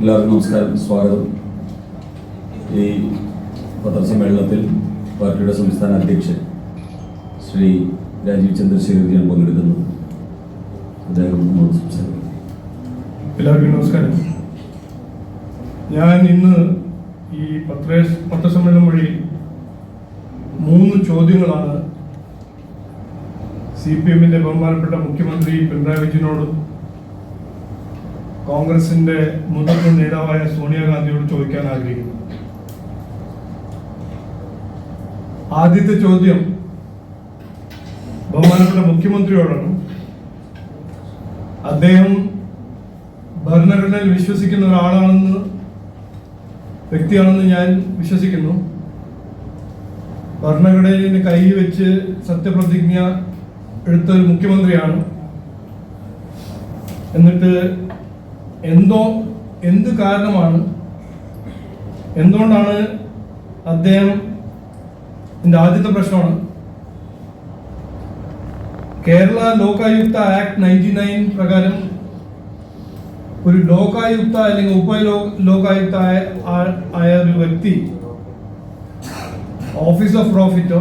എല്ലാവർക്കും നമസ്കാരം. സ്വാഗതം. ഈ പത്രസമ്മേളനത്തിൽ പാർട്ടിയുടെ സംസ്ഥാന അധ്യക്ഷൻ ശ്രീ രാജീവ് ചന്ദ്രശേഖരൻ പങ്കെടുക്കുന്നത് അദ്ദേഹം എല്ലാവർക്കും നമസ്കാരം. ഞാൻ ഇന്ന് ഈ പത്ര പത്രസമ്മേളനം വഴി മൂന്ന് ചോദ്യങ്ങളാണ് സി പി എമ്മിന്റെ ബഹുമാനപ്പെട്ട മുഖ്യമന്ത്രി പിണറായി വിജയനോട് കോൺഗ്രസിന്റെ മുതിർന്ന നേതാവായ സോണിയാഗാന്ധിയോട് ചോദിക്കാൻ ആഗ്രഹിക്കുന്നു. ആദ്യത്തെ ചോദ്യം ബഹുമാനപ്പെട്ട മുഖ്യമന്ത്രിയോടാണ്. അദ്ദേഹം ഭരണഘടനയിൽ വിശ്വസിക്കുന്ന ഒരാളാണെന്ന് വ്യക്തിയാണെന്ന് ഞാൻ വിശ്വസിക്കുന്നു. ഭരണഘടനയിൽ കൈ വെച്ച് സത്യപ്രതിജ്ഞ എടുത്ത ഒരു മുഖ്യമന്ത്രിയാണ്. എന്നിട്ട് എന്തോ എന്ത് കാരണമാണ്? എന്തുകൊണ്ടാണ് അദ്ദേഹം എന്റെ ആദ്യത്തെ പ്രശ്നമാണ്? Kerala Lokayukta act ninety nine പ്രകാരം ഒരു ലോകായുക്ത അല്ലെങ്കിൽ ഉപ ലോകായുക്ത ആയ- ആയ ഒരു വ്യക്തി ഓഫീസ് ഓഫ് പ്രോഫിറ്റോ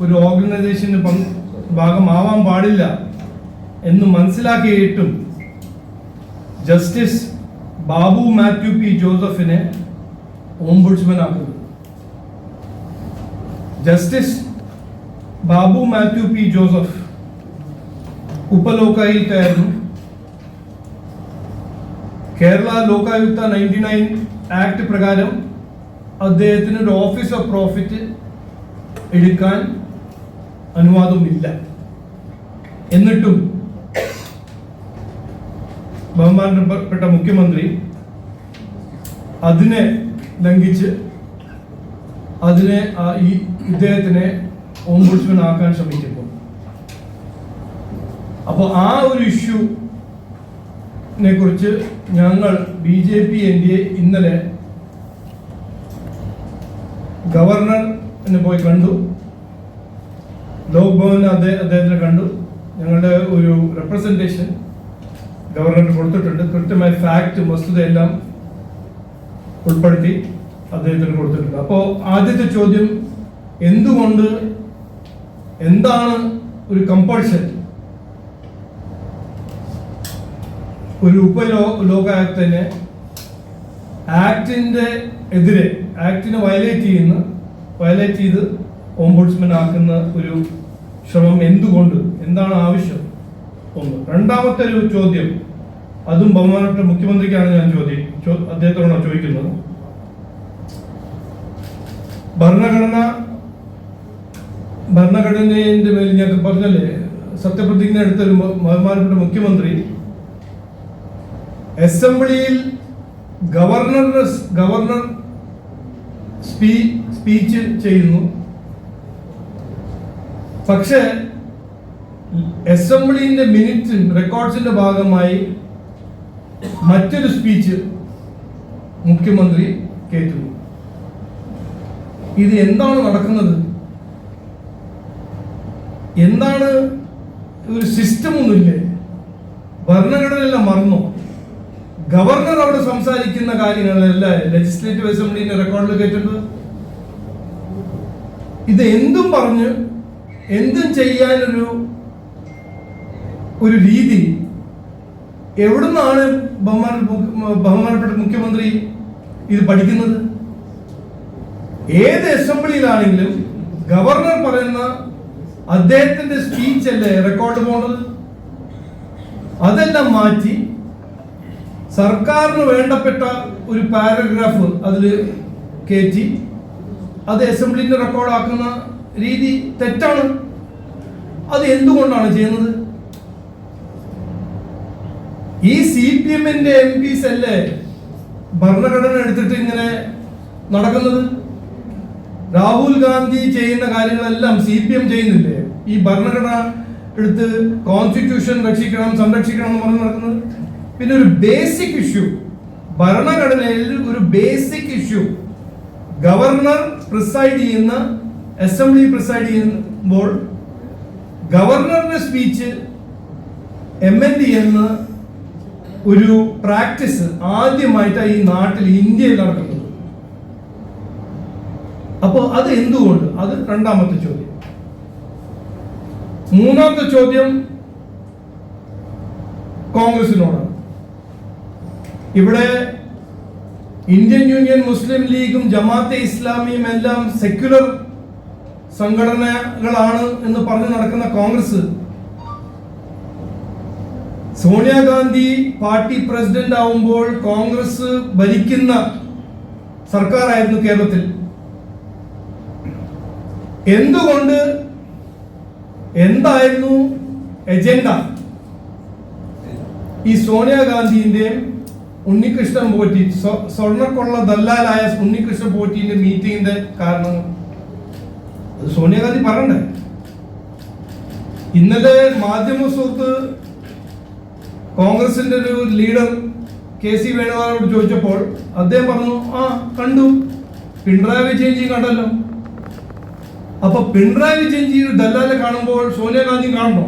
ഒരു ഓർഗനൈസേഷന് ഭാഗമാവാൻ പാടില്ല എന്ന് മനസ്സിലാക്കിയിട്ടും ജസ്റ്റിസ് ബാബു മാത്യു പി ജോസഫിനെ ഓംബുഡ്സ്മാൻ ആക്കുന്നത് justice Babu Mathew P Joseph ഉപലോകായുക്തയായിരുന്നു. Kerala Lokayukta ninety nine act പ്രകാരം അദ്ദേഹത്തിന് ഒരു ഓഫീസ് ഓഫ് പ്രോഫിറ്റ് എടുക്കാൻ അനുവാദമില്ല. എന്നിട്ടും ബഹുമാനപ്പെട്ട മുഖ്യമന്ത്രി അതിനെ ലംഘിച്ച് അതിനെ ഈ ഇദ്ദേഹത്തിനെ ഓംബുഡ്സ്മാൻ ആക്കാൻ ശ്രമിക്കുന്നു അപ്പോൾ ആ ഒരു ഇഷ്യൂ നെ കുറിച്ച് ഞങ്ങൾ B J P N D A ഇന്നലെ ഗവർണറിനെ പോയി കണ്ടു. ലോക്ഭവൻ അദ്ദേഹ അദ്ദേഹത്തിനെ കണ്ടു. ഞങ്ങളുടെ ഒരു റെപ്രസെന്റേഷൻ ഗവർണറിന് കൊടുത്തിട്ടുണ്ട്. കൃത്യമായ ഫാക്റ്റ് വസ്തുതയെല്ലാം ഉൾപ്പെടുത്തി അദ്ദേഹത്തിന് കൊടുത്തിട്ടുണ്ട്. അപ്പോൾ ആദ്യത്തെ ചോദ്യം എന്തുകൊണ്ട് എന്താണ് ഒരു കമ്പൾഷൻ ഒരു ഉപലോ ലോക ആക്ടിനെ ആക്ടിന്റെ എതിരെ ആക്ടിനെ വയലേറ്റ് ചെയ്യുന്ന വയലേറ്റ് ചെയ്ത് ഓംബുഡ്സ്മാൻ ആക്കുന്ന ഒരു ശ്രമം എന്തുകൊണ്ട്? എന്താണ് ആവശ്യം? ഒന്ന്. രണ്ടാമത്തെ ഒരു ചോദ്യം. അതും ബഹുമാനപ്പെട്ട മുഖ്യമന്ത്രിക്കാണ് ഞാൻ ചോദ്യം അദ്ദേഹത്തോടാണ് ചോദിക്കുന്നത്. ഭരണഘടന ഭരണഘടനയുടെ മേൽ ഞാൻ പറഞ്ഞല്ലേ സത്യപ്രതിജ്ഞ എടുത്ത ഒരു ബഹുമാനപ്പെട്ട മുഖ്യമന്ത്രി അസംബ്ലിയിൽ ഗവർണർ ഗവർണർ സ്പീ സ്പീച്ച് ചെയ്യുന്നു. പക്ഷേ അസംബ്ലിന്റെ മിനിറ്റ്സ് റെക്കോർഡ്സിന്റെ ഭാഗമായി മറ്റൊരു സ്പീച്ച് മുഖ്യമന്ത്രി കേട്ടു. ഇത് എന്താണ് നടക്കുന്നത്? എന്താണ് ഒരു സിസ്റ്റം ഒന്നുമില്ലേ ഭരണഘടനയെല്ലാം മറന്നോ? ഗവർണർ അവിടെ സംസാരിക്കുന്ന കാര്യങ്ങളല്ല ലെജിസ്ലേറ്റീവ് അസംബ്ലിന്റെ റെക്കോർഡിൽ കേട്ടിട്ടുണ്ട് ഇത് എന്തും പറഞ്ഞ് എന്തും ചെയ്യാനൊരു ഒരു രീതി. എവിടുന്നാണ് ബഹുമാന ബഹുമാനപ്പെട്ട മുഖ്യമന്ത്രി ഇത് പഠിക്കുന്നത്? ഏത് അസംബ്ലിയിലാണെങ്കിലും ഗവർണർ പറയുന്ന അദ്ദേഹത്തിന്റെ സ്പീച്ച് അല്ലേ റെക്കോർഡ് പോണത്? അതെല്ലാം മാറ്റി സർക്കാരിന് വേണ്ടപ്പെട്ട ഒരു പാരഗ്രാഫ് അതിൽ കയറ്റി അത് അസംബ്ലിന്റെ റെക്കോർഡാക്കുന്ന രീതി തെറ്റാണ്. അത് എന്തുകൊണ്ടാണ് ചെയ്യുന്നത്? ഈ സി പി എമ്മിന്റെ എം പിസ് അല്ലേ ഭരണഘടന എടുത്തിട്ട് ഇങ്ങനെ നടക്കുന്നത്? രാഹുൽ ഗാന്ധി ചെയ്യുന്ന കാര്യങ്ങളെല്ലാം സി പി എം ചെയ്യുന്നില്ലേ? ഈ ഭരണഘടന എടുത്ത് കോൺസ്റ്റിറ്റ്യൂഷൻ രക്ഷിക്കണം സംരക്ഷിക്കണം എന്ന് പറഞ്ഞ് നടക്കുന്നത്? പിന്നെ ഒരു ബേസിക് ഇഷ്യൂ ഭരണഘടനയിൽ ഒരു ബേസിക് ഇഷ്യൂ ഗവർണർ പ്രിസൈഡ് ചെയ്യുന്ന അസംബ്ലി പ്രിസൈഡ് ചെയ്യുമ്പോൾ ഗവർണറിന്റെ സ്പീച്ച് എം എൽ ഡി എന്ന് ഒരു പ്രാക്ടീസ് ആദ്യമായിട്ടാണ് ഈ നാട്ടിൽ ഇന്ത്യയിൽ നടക്കുന്നത്. അപ്പോൾ അത് എന്തുകൊണ്ട്? അത് രണ്ടാമത്തെ ചോദ്യം. മൂന്നാമത്തെ ചോദ്യം കോൺഗ്രസിനോടാണ്. ഇവിടെ ഇന്ത്യൻ യൂണിയൻ മുസ്ലിം ലീഗും ജമാഅത്തെ ഇസ്ലാമിയും എല്ലാം സെക്യുലർ സംഘടനകളാണ് എന്ന് പറഞ്ഞ് നടക്കുന്ന കോൺഗ്രസ് സോണിയാഗാന്ധി പാർട്ടി പ്രസിഡന്റ് ആവുമ്പോൾ കോൺഗ്രസ് ഭരിക്കുന്ന സർക്കാരായിരുന്നു കേരളത്തിൽ. എന്തുകൊണ്ട് എന്തായിരുന്നു എജൻഡ ഈ സോണിയാഗാന്ധിന്റെയും ഉണ്ണികൃഷ്ണൻ പോറ്റി സ്വ- സ്വർണക്കൊള്ള ദല്ലാലായ ഉണ്ണികൃഷ്ണൻ പോറ്റിന്റെ മീറ്റിംഗിന്റെ കാരണം. അത് സോണിയാഗാന്ധി പറയണ്ടേ ഇന്നലെ മാധ്യമ സുഹൃത്ത് കോൺഗ്രസിന്റെ ഒരു ലീഡർ കെ സി വേണുഗോപാലോട് ചോദിച്ചപ്പോൾ അദ്ദേഹം പറഞ്ഞു ആ കണ്ടു. പിണറായി വിജയൻജി കണ്ടല്ലോ. അപ്പൊ പിണറായി വിജയൻജി ഒരു ദല്ലാലെ കാണുമ്പോൾ സോണിയാഗാന്ധി കാണണോ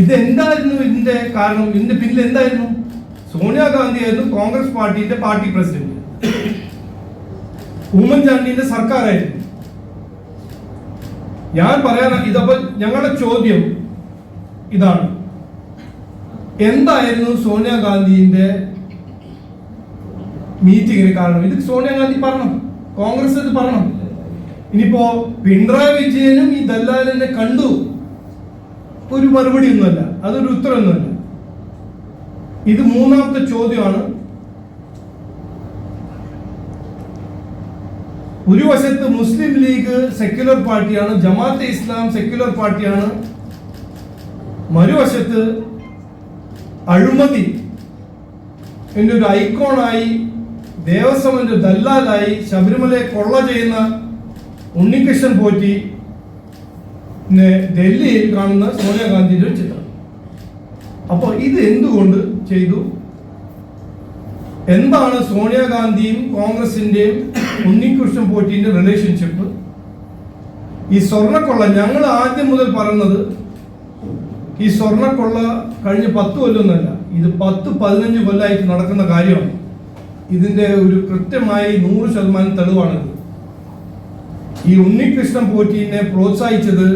ഇത് എന്തായിരുന്നു ഇതിന്റെ കാരണം? ഇതിന്റെ പിന്നിൽ എന്തായിരുന്നു? സോണിയാഗാന്ധി ആയിരുന്നു കോൺഗ്രസ് പാർട്ടിയുടെ പാർട്ടി പ്രസിഡന്റ്. ഉമ്മൻചാണ്ടിന്റെ സർക്കാരായിരുന്നു. ഞാൻ പറയാൻ ഇതപ്പോൾ ഞങ്ങളുടെ ചോദ്യം ഇതാണ്. എന്തായിരുന്നു സോണിയാഗാന്ധിന്റെ മീറ്റിങ്ങിന് കാരണം? ഇത് സോണിയാഗാന്ധി പറഞ്ഞു കോൺഗ്രസ് ഇത് പറഞ്ഞു ഇനിയിപ്പോ പിണറായി വിജയനും ഈ ദല്ലാലിനെ കണ്ടു. ഒരു മറുപടി ഒന്നുമല്ല അതൊരു ഉത്തരമൊന്നുമല്ല ഇത് മൂന്നാമത്തെ ചോദ്യമാണ്. ഒരു വശത്ത് മുസ്ലിം ലീഗ് സെക്യുലർ പാർട്ടിയാണ് ജമാഅത്തെ ഇസ്ലാം സെക്യുലർ പാർട്ടിയാണ്. മറുവശത്ത് അഴിമതി. എന്റെ ഒരു ഐക്കോണായി ദേവസ്വം എന്റെ ദല്ലാലായി ശബരിമലയെ കൊള്ള ചെയ്യുന്ന ഉണ്ണികൃഷ്ണൻ പോറ്റി ഡൽഹിയിൽ കാണുന്ന സോണിയാഗാന്ധിയുടെ ഒരു ചിത്രം. അപ്പോൾ ഇത് എന്തുകൊണ്ട് ചെയ്തു? എന്താണ് സോണിയാഗാന്ധിയും കോൺഗ്രസിന്റെയും ഉണ്ണികൃഷ്ണൻ പോറ്റിന്റെ റിലേഷൻഷിപ്പ് ഈ സ്വർണക്കൊള്ള ഞങ്ങൾ ആദ്യം മുതൽ പറയുന്നത് ഈ സ്വർണക്കൊള്ള കഴിഞ്ഞ പത്ത് കൊല്ലമൊന്നുമല്ല ഇത് പത്ത് പതിനഞ്ച് കൊല്ലമായിട്ട് നടക്കുന്ന കാര്യമാണ്. ഇതിന്റെ ഒരു കൃത്യമായി നൂറ് ശതമാനം തെളിവാണിത്. ഈ ഉണ്ണികൃഷ്ണൻ പോറ്റീനെ പ്രോത്സാഹിച്ചത്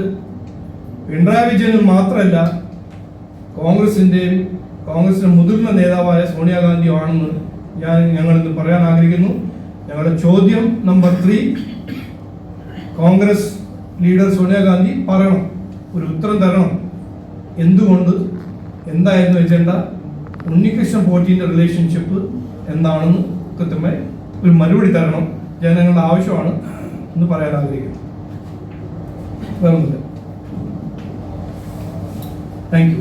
പിണറായി വിജയനും മാത്രമല്ല കോൺഗ്രസിന്റെയും കോൺഗ്രസിന്റെ മുതിർന്ന നേതാവായ സോണിയാഗാന്ധിയും ആണെന്ന് ഞാൻ ഞങ്ങൾ ഇന്ന് പറയാൻ ആഗ്രഹിക്കുന്നു. ഞങ്ങളുടെ ചോദ്യം number three Congress leader Sonia Gandhi പറയണം ഒരു ഉത്തരം തരണം. എന്തുകൊണ്ട്? എന്തായിരുന്നു എജൻഡ ഉണ്ണികൃഷ്ണൻ പോറ്റിന്റെ റിലേഷൻഷിപ്പ് എന്താണെന്ന് കൃത്യമായി ഒരു മറുപടി തരണം. ജനങ്ങളുടെ ആവശ്യമാണ് എന്ന് പറയാൻ ആഗ്രഹിക്കുന്നു. വേറൊന്നുമില്ല. താങ്ക് യു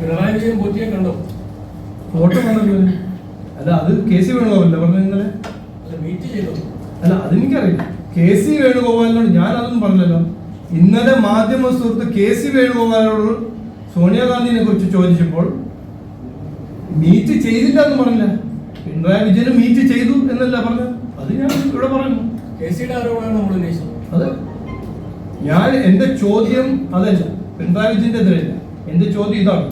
പിണറായി വിജയൻ പോറ്റിയെ കണ്ടോ? ഫോട്ടോ കണ്ടല്ലോ അല്ല അത് പറഞ്ഞു നിങ്ങളെ? അല്ല മീറ്റ് ചെയ്തോ? അല്ല അതെനിക്കറിയില്ല. കെ സി വേണുഗോപാലിനോട് ഞാൻ അതൊന്നും പറഞ്ഞല്ലോ ഇന്നലെ മാധ്യമ സുഹൃത്ത് കെ സി വേണുഗോപാലിനോട് സോണിയാഗാന്ധിനെ കുറിച്ച് ചോദിച്ചപ്പോൾ മീറ്റ് ചെയ്തില്ല എന്ന് പറഞ്ഞില്ല? പിണറായി വിജയന് മീറ്റ് ചെയ്തു എന്നല്ല പറഞ്ഞത്. അത് ഞാൻ ഇവിടെ പറഞ്ഞു കെ സിയുടെ ആരോപണമാണ് നമ്മൾ ഉന്നയിച്ചത്. അത്. ഞാൻ എന്റെ ചോദ്യം അതല്ല പിണറായി വിജയന്റെ എതിരല്ല. എന്റെ ചോദ്യം ഇതാണ്.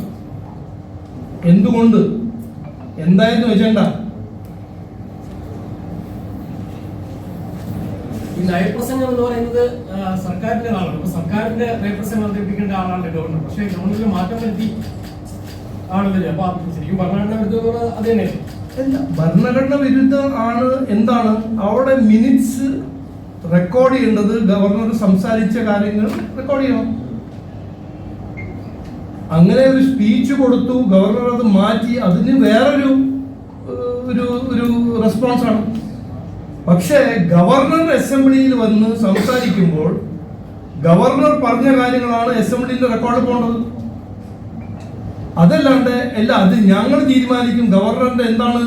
എന്തുകൊണ്ട്? എന്തായിരുന്നു എജണ്ട ഈ നയപ്രസംഗം എന്ന് പറയുന്നത് സർക്കാരിന്റെ ആളാണ്. അപ്പൊ സർക്കാരിന്റെ നയപ്രസംഗം അവതരിപ്പിക്കേണ്ട ആളാണ് ഗവർണർ പക്ഷേ ഗവർണറിൽ മാറ്റം വരുത്തി ആണല്ലോ അപ്പൊ ശരിക്കും ഭരണഘടന വിരുദ്ധ അത് തന്നെ. ഭരണഘടന വിരുദ്ധ ആണ് എന്താണ്? അവിടെ മിനിറ്റ്സ് റെക്കോർഡ് ചെയ്യേണ്ടത് ഗവർണർ സംസാരിച്ച കാര്യങ്ങൾ റെക്കോർഡ് ചെയ്യണം. അങ്ങനെ ഒരു സ്പീച്ച് കൊടുത്തു ഗവർണർ അത് മാറ്റി അതിന് വേറൊരു ഒരു ഒരു റെസ്പോൺസ് ആണ്. പക്ഷേ ഗവർണർ അസംബ്ലിയിൽ വന്ന് സംസാരിക്കുമ്പോൾ ഗവർണർ പറഞ്ഞ കാര്യങ്ങളാണ് അസംബ്ലിയിൽ റെക്കോർഡ് പോകേണ്ടത് അതല്ലാണ്ട് അല്ല അത് ഞങ്ങൾ തീരുമാനിക്കും ഗവർണറിന്റെ എന്താണ്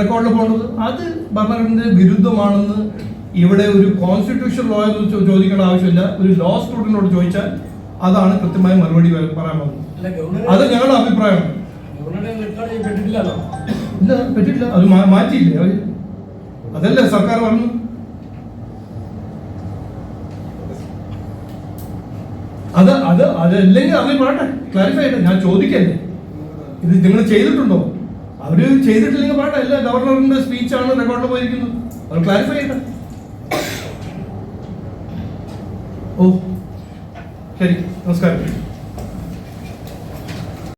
റെക്കോർഡിൽ പോകേണ്ടത് അത് ഭരണഘടനയുടെ വിരുദ്ധമാണെന്ന് ഇവിടെ ഒരു കോൺസ്റ്റിറ്റ്യൂഷൻ ലോയർ ചോദിക്കേണ്ട ആവശ്യമില്ല. ഒരു ലോ സ്റ്റുഡന്റിനോട് ചോദിച്ചാൽ അതാണ് കൃത്യമായ മറുപടി പറയാമെന്ന് പറയാൻ പോകുന്നത്. അത് ഞങ്ങളുടെ അഭിപ്രായമാണ്. ഇല്ല പറ്റില്ല അത് മാറ്റിയില്ലേ? അതല്ലേ സർക്കാർ പറഞ്ഞു? അത് അത് അതല്ലെങ്കിൽ അതിൽ പറയട്ടെ. ക്ലാരിഫൈ ചെയ്യട്ടെ. ഞാൻ ചോദിക്കല്ലേ? ഇത് നിങ്ങൾ ചെയ്തിട്ടുണ്ടോ? അവർ ചെയ്തിട്ടില്ലെങ്കിൽ പറയട്ടെ. അല്ല ഗവർണറിന്റെ സ്പീച്ചാണ് റെക്കോർഡിൽ പോയിരിക്കുന്നത്. അവർ ക്ലാരിഫൈ ചെയ്യട്ടെ. ഓ ശരി. നമസ്കാരം.